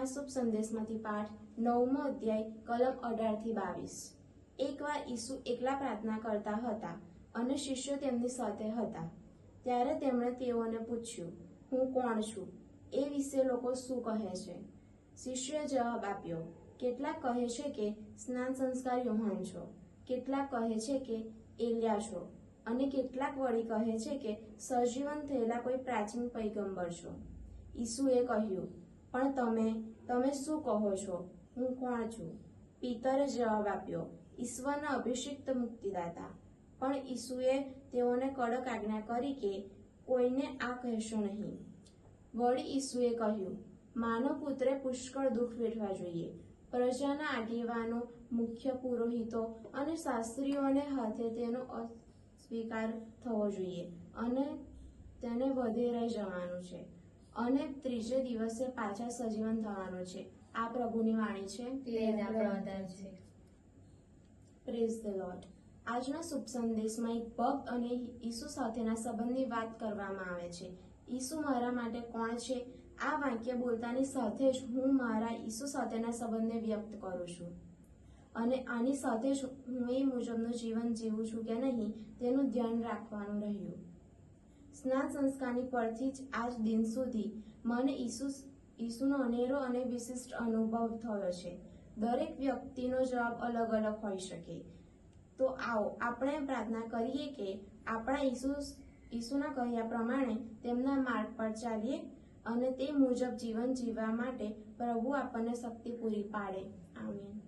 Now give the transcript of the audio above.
આજના શુભ સંદેશમાંથી પાઠ નવમો અધ્યાય, કલમ અઢારથી બાવીસ. એકવાર ઈસુ એકલા પ્રાર્થના કરતા હતા અને શિષ્યો તેમની સાથે હતા. ત્યારે તેમણે તેઓને પૂછ્યું, હું કોણ છું? એ વિશે લોકો શું કહે છે? શિષ્યોએ જવાબ આપ્યો, કેટલાક કહે છે કે સ્નાન સંસ્કાર યોહાન છો, કેટલાક કહે છે કે એલિયા છો, અને કેટલાક વળી કહે છે કે સજીવન થયેલા કોઈ પ્રાચીન પૈગંબર છો. ઈસુએ કહ્યું પણ તમે તમે શું કહો છો? હું કોણ છું? પિતરે જવાબ આપ્યો, ઈશ્વરના અભિષિક્ત મુક્તિદાતા. પણ ઈસુએ તેઓને કડક આજ્ઞા કરી કે કોઈને આ કહેશો નહીં. વળી ઈસુએ કહ્યું માનવ પુત્રે પુષ્કળ દુઃખ વેઠવા જોઈએ. પ્રજાના આગેવાનો, મુખ્ય પુરોહિતો અને શાસ્ત્રીઓને હાથે તેનો અસ્વીકાર થવો જોઈએ અને તેને વધેરાઈ જવાનું છે. અને ત્રીજે દિવસે પાછા સજીવન થવાનું છે. આ પ્રભુની વાણી છે. પ્રેઝ ધ લોર્ડ આજના શુભ સંદેશમાં એક ભક્ત અને ઈસુ સાથેના સંબંધની વાત કરવામાં આવે છે. ઈસુ મારા માટે કોણ છે? આ વાક્ય બોલતાની સાથે જ હું મારા ઈસુ સાથેના સંબંધને વ્યક્ત કરું છું. અને આની સાથે જ હું એ મુજબનું જીવન જીવું છું કે નહીં તેનું ધ્યાન રાખવાનું રહ્યું. સ્નાન સંસ્કારની પરથી જ આજ દિન સુધી મને ઈસુ ઈસુનો અનેરો અને વિશિષ્ટ અનુભવ થયો છે. દરેક વ્યક્તિનો જવાબ અલગ અલગ હોઈ શકે. તો આવો, આપણે પ્રાર્થના કરીએ કે આપણા ઈસુ ઈસુના કહ્યા પ્રમાણે તેમના માર્ગ પર ચાલીએ અને તે મુજબ જીવન જીવવા માટે પ્રભુ આપણને શક્તિ પૂરી પાડે. આમીન.